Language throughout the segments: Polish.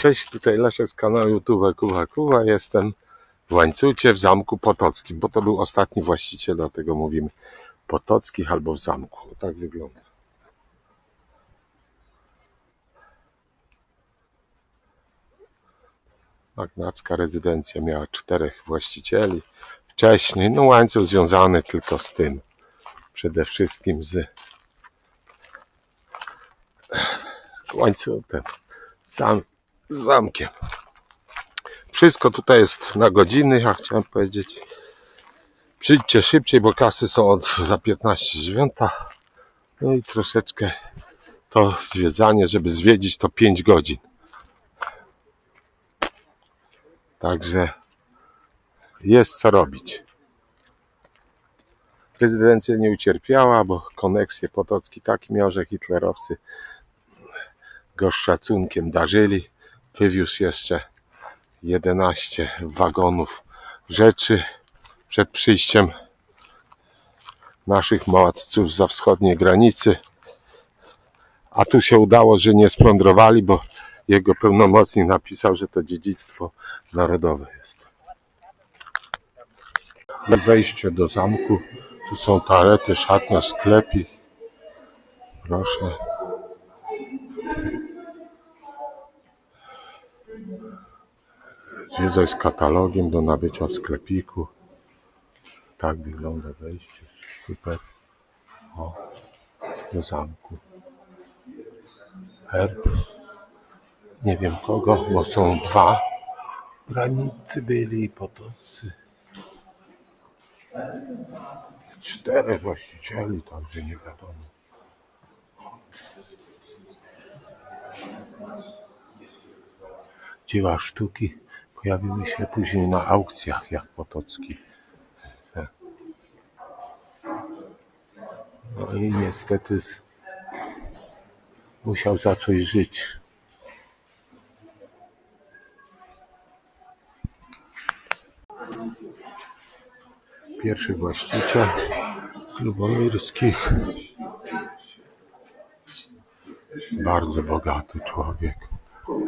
Cześć, tutaj Leszek z kanału YouTube Kuwa Kuwa. Jestem w Łańcucie w Zamku Potockim, bo to był ostatni właściciel, dlatego mówimy Potockich albo w zamku. Tak wygląda. Magnacka rezydencja miała czterech właścicieli. Wcześniej, no łańcuch związany tylko z tym. Przede wszystkim z łańcuchem, sam, z zamkiem. Wszystko tutaj jest na godziny, ja chciałem powiedzieć. Przyjdźcie szybciej, bo kasy są od za 15 dziewiąta. No i troszeczkę to zwiedzanie, żeby zwiedzić to 5 godzin. Także jest co robić. Prezydencja nie ucierpiała, bo koneksję Potocki taki miał, że hitlerowcy go z szacunkiem darzyli. Wywiózł jeszcze 11 wagonów rzeczy przed przyjściem naszych małatców za wschodniej granicy. A tu się udało, że nie splądrowali, bo jego pełnomocnik napisał, że to dziedzictwo narodowe jest. Wejście do zamku. Tu są toalety, szatnia, sklepik. Proszę. Zwiedzaj z katalogiem do nabycia w sklepiku. Tak wygląda wejście. Super. O, do zamku. Herb. Nie wiem kogo, bo są dwa. Granicy byli i potosy. Czterech właścicieli, także nie wiadomo. Dzieła sztuki pojawiły się później na aukcjach jak Potocki. No i niestety musiał zacząć żyć. Pierwszy właściciel z Lubomirskich. Bardzo bogaty człowiek.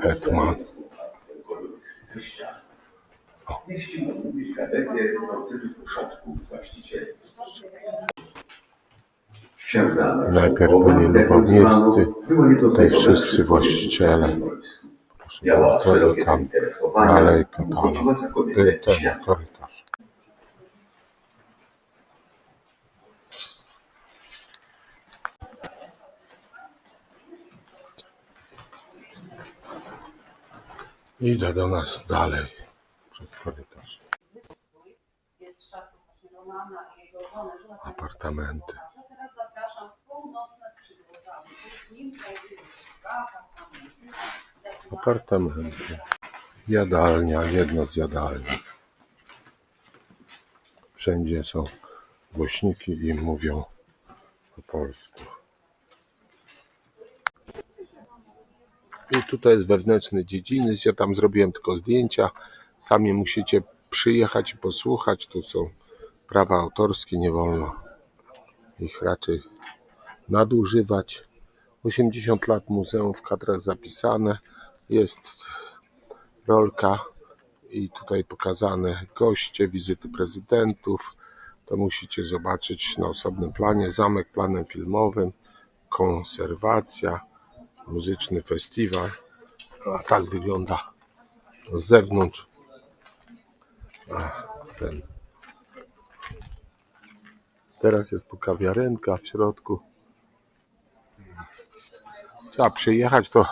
Hetman. Jeśli mógł mówić gazetę motywów przodków właścicieli. Najpierw byli z tutaj wszyscy właściciele. Proszę bardzo, tam dalej kobietę Ten korytarz. Idę do nas dalej przez korytarz. Apartamenty. Apartamenty. Jadalnia, jedno z jadalni. Wszędzie są głośniki i mówią po polsku. I tutaj jest wewnętrzny dziedziniec. Ja tam zrobiłem tylko zdjęcia. Sami musicie przyjechać i posłuchać. Tu są prawa autorskie, nie wolno ich raczej nadużywać. 80 lat muzeum w kadrach zapisane. Jest rolka i tutaj pokazane goście, wizyty prezydentów. To musicie zobaczyć na osobnym planie. Zamek planem filmowym, konserwacja, muzyczny festiwal. A tak wygląda z zewnątrz. Ten. Teraz jest tu kawiarenka w środku. Trzeba przyjechać, to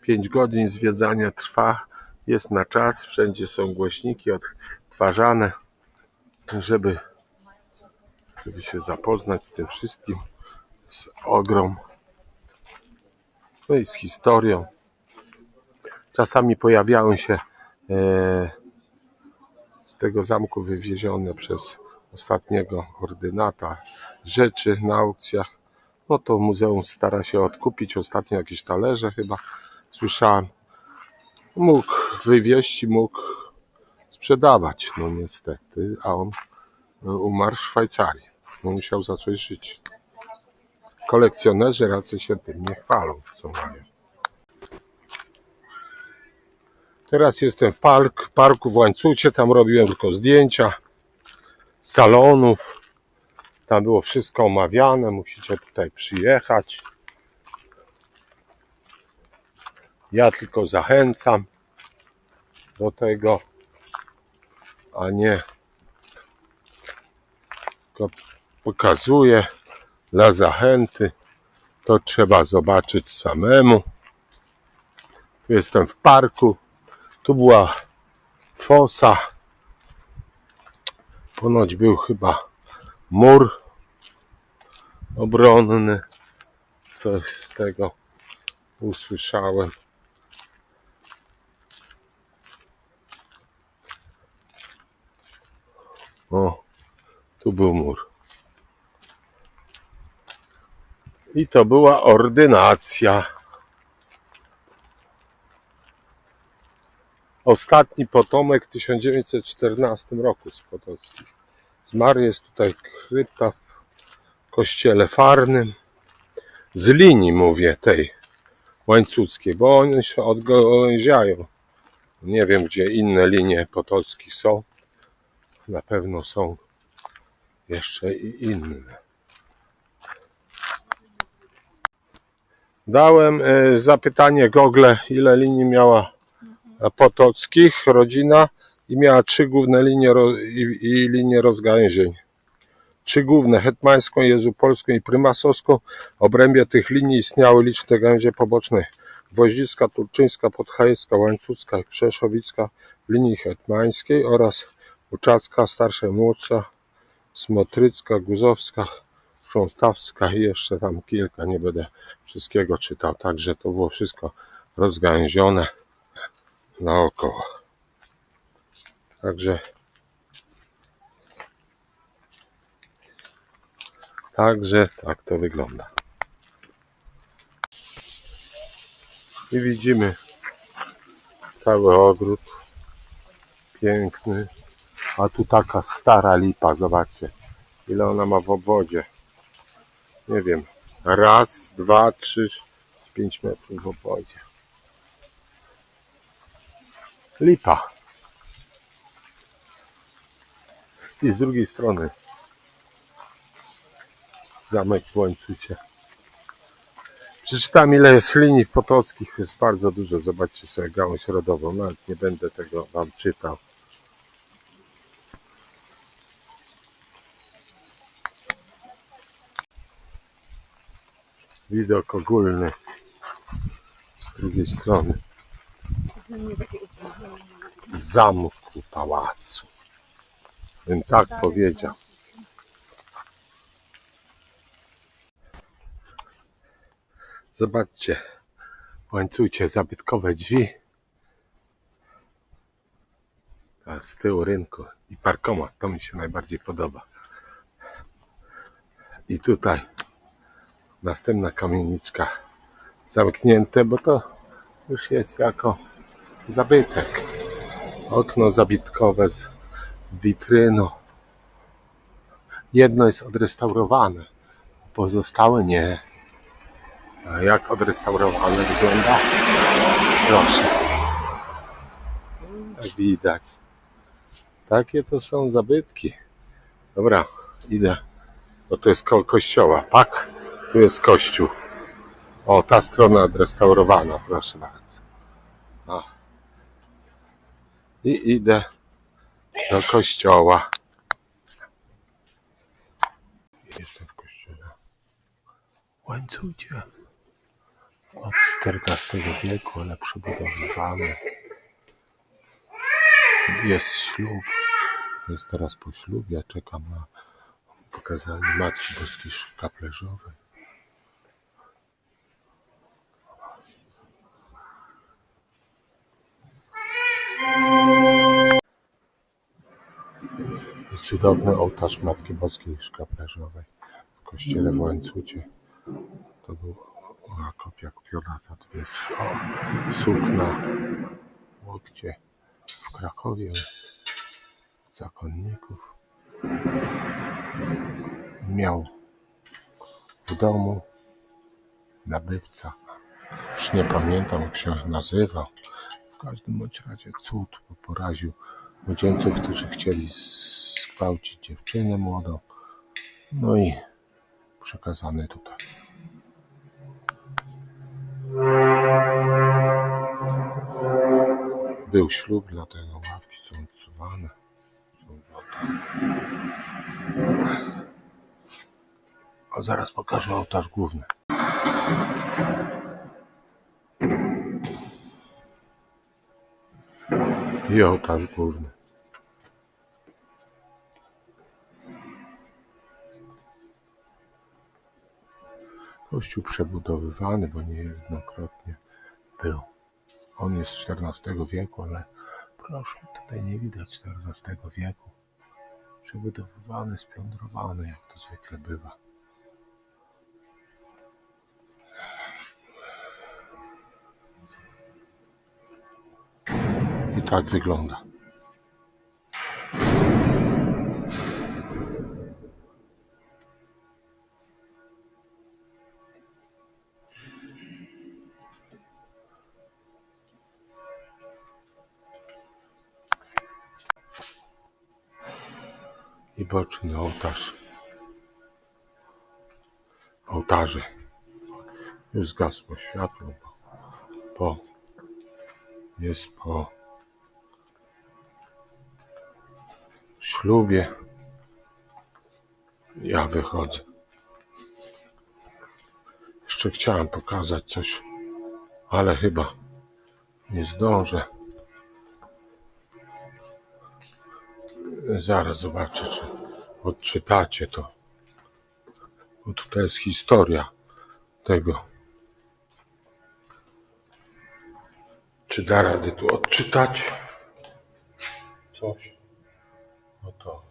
5 godzin zwiedzania trwa. Jest na czas, wszędzie są głośniki odtwarzane, żeby, żeby się zapoznać z tym wszystkim, z ogrom, no i z historią. Czasami pojawiają się e, z tego zamku wywiezione przez ostatniego ordynata rzeczy na aukcjach. No to muzeum stara się odkupić. Ostatnio jakieś talerze chyba słyszałem. Mógł wywieźć i mógł sprzedawać. No niestety, a on e, umarł w Szwajcarii. No musiał zacząć żyć. Kolekcjonerzy raczej się tym nie chwalą, co mają. Teraz jestem w park, parku w Łańcucie, tam robiłem tylko zdjęcia salonów. Tam było wszystko omawiane, musicie tutaj przyjechać. Ja tylko zachęcam do tego, a nie tylko pokazuję dla zachęty. To trzeba zobaczyć samemu. Tu jestem w parku. Tu była fosa. Ponoć był chyba mur obronny. Coś z tego usłyszałem. O, tu był mur. I to była ordynacja. Ostatni potomek w 1914 roku z Potockich. Zmarł jest tutaj krypta w kościele farnym. Z linii mówię tej łańcuckiej, bo oni się odgałęziają. Nie wiem, gdzie inne linie potockich są. Na pewno są jeszcze i inne. Dałem e, zapytanie Google, ile linii miała potockich rodzina i miała trzy główne linie i, i linie rozgałęzień. Trzy główne, hetmańską, jezupolską i prymasowską. W obrębie tych linii istniały liczne gałęzie poboczne. Gwoździcka, Turczyńska, Podhajecka, Łańcucka, Krzeszowicka w linii hetmańskiej oraz Uczacka, starsza młodsza, Smotrycka, Guzowska, Chrząstawska i jeszcze tam kilka, nie będę wszystkiego czytał, także to było wszystko rozgałęzione naokoło. Także Także tak to wygląda. I widzimy cały ogród. Piękny. A tu taka stara lipa, zobaczcie. Ile ona ma w obwodzie. Nie wiem. Raz, dwa, trzy, z pięć metrów w obwodzie. Lipa. I z drugiej strony zamek w Łańcucie. Przeczytałem ile jest linii potockich, jest bardzo dużo. Zobaczcie sobie gałąź rodową, nawet nie będę tego wam czytał. Widok ogólny z drugiej strony zamku pałacu. Bym tak powiedział. Zobaczcie, łańcucie zabytkowe drzwi. A z tyłu rynku i parkomat, to mi się najbardziej podoba. I tutaj następna kamieniczka zamknięte, bo to już jest jako zabytek. Okno zabytkowe z witryną. Jedno jest odrestaurowane, pozostałe nie. A jak odrestaurowane wygląda? Proszę. Widać. Takie to są zabytki. Dobra, idę. Bo to jest koło kościoła. Pak, tu jest kościół. O, ta strona odrestaurowana, proszę bardzo. O. I idę do kościoła. Jestem w kościele. Łańcucie. Od XIV wieku, ale przebudowywany. Jest ślub. Jest teraz po ślubie. Czekam na pokazanie Matki Boskiej Kaplerzowej. Cudowny ołtarz Matki Boskiej Szkaplerzowej w kościele w Łańcucie. To była kopia kupiona za dwie sukna, łokcie w Krakowie zakonników. Miał w domu nabywca, już nie pamiętam jak się nazywał, W każdym bądź razie cud poraził młodzieńców, którzy chcieli zgwałcić dziewczynę młodą. No i przekazany tutaj. Był ślub, dlatego ławki są odsuwane. Są. A zaraz pokażę ołtarz główny. I ołtarz główny. Kościół przebudowywany, bo niejednokrotnie był. On jest z XIV wieku, ale proszę, tutaj nie widać XIV wieku. Przebudowywany, splądrowany, jak to zwykle bywa. I tak wygląda. I boczny ołtarz. Ołtarze. Już zgasło światło, bo jest po ślubie. Ja wychodzę. Jeszcze chciałem pokazać coś, ale chyba nie zdążę. Zaraz zobaczę, czy odczytacie to. Bo tutaj jest historia tego. Czy da rady tu odczytać coś? No to